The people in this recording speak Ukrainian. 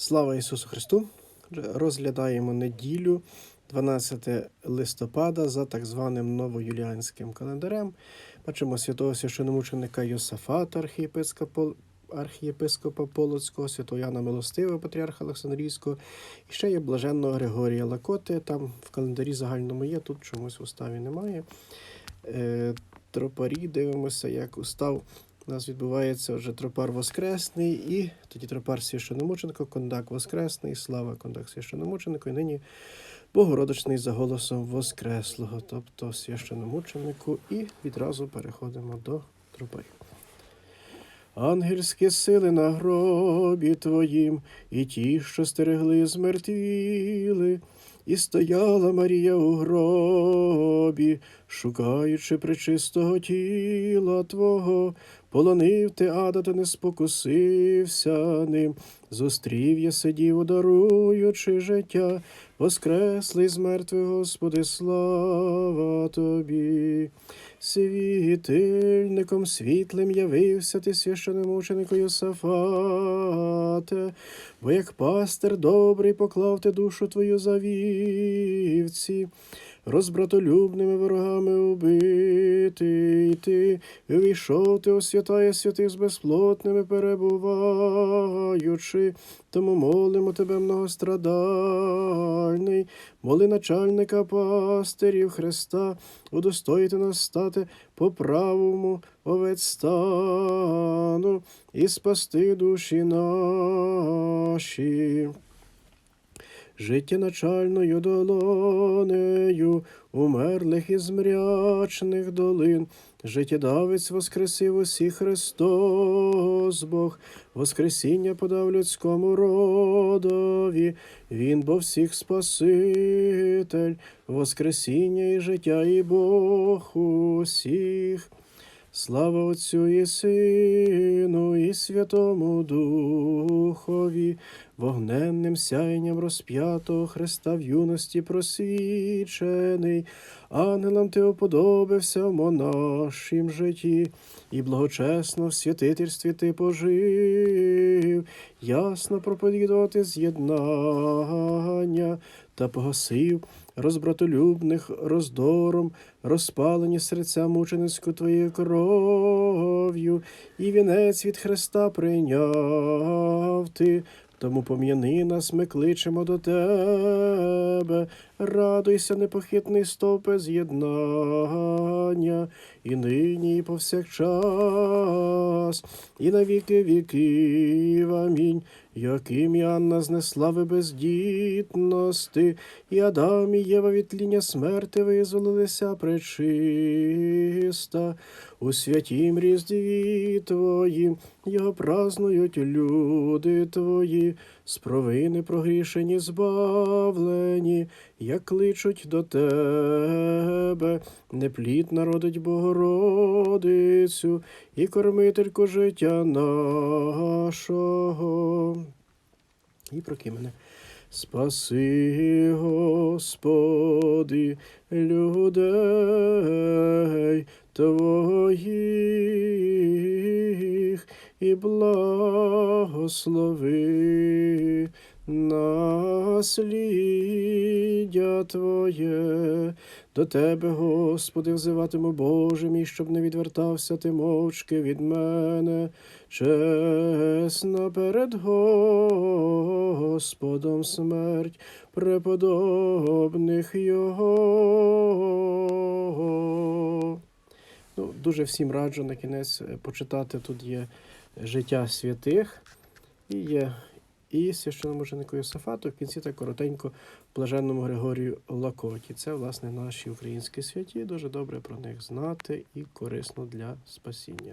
Слава Ісусу Христу! Розглядаємо неділю 12 листопада за так званим новоюліанським календарем. Бачимо святого священомученика Йосафата, архієпископа, Полоцького, святого Яна Милостивого, патріарха Олександрійського. І ще є блаженного Григорія Лакоти. Там в календарі загальному є, тут чомусь в уставі немає. Е, Тропарі дивимося, як устав. У нас відбувається вже тропар Воскресний, і тоді тропар священомученко, кондак Воскресний, слава кондак священомученику, і нині Богородичний за голосом Воскреслого, тобто священомученику, і відразу переходимо до тропарів. Ангельські сили на гробі твоїм, і ті, що стерегли, змертвіли, і стояла Марія у гробі, шукаючи пречистого тіла Твого, полонив ти ада, та не спокусився ним, зустрів я сидів, даруючи життя, воскреслий з мертвих, Господи, слава Тобі. Світильником світлим явився ти священомученику Йосафате, бо як пастир добрий поклав ти душу твою за вівці, розбратолюбними ворогами убитий ти, увійшов ти у святая святих з безплотними перебуваючи, тому молимо тебе многострадальний, моли начальника пастирів Христа, удостоїти нас стати по правому овець стану і спасти душі наші. Життєначальною долонею умерлих і змрячних долин, життєдавець воскресив усіх Христос Бог, Воскресіння подав людському родові, Він бо всіх Спаситель, Воскресіння і життя, і Бог усіх. Слава Отцю і Сину, і Святому Духові, вогненним сяєнням розп'ятого Христа в юності просвічений, ангелам ти уподобився в монашім житті, і благочесно в святительстві ти пожив, ясно проповідувати з'єднання та погасив розбратолюбних роздором, розпалені серця мученицьку твоєю кров'ю, і вінець від Христа прийняв ти. Тому пом'яни нас, ми кличемо до тебе, радуйся, непохитний стовпе з'єднання, і нині, і повсякчас, і на віки віків. Амінь. Яким і Анна з неслави бездітності, і Адам і Єва від тління смерти визволилися пречиста. У святім різдві Твоїм його празнують люди Твої, з провини прогрішені, збавлені, як кличуть до Тебе, неплід народить Богородицю і кормительку життя нашого. І проки мене. Спаси, Господи, людей Твоїх і благослови насліддя Твоє. До Тебе, Господи, взиватиму Боже мій, щоб не відвертався ти мовчки від мене, чесна перед Господом смерть преподобних Його. Ну, дуже всім раджу на кінець е, почитати. Тут є життя святих і є і священномученику Йосафату, в кінці так коротенько блаженному Григорію Лакоті. Це, власне, наші українські святі. Дуже добре про них знати і корисно для спасіння.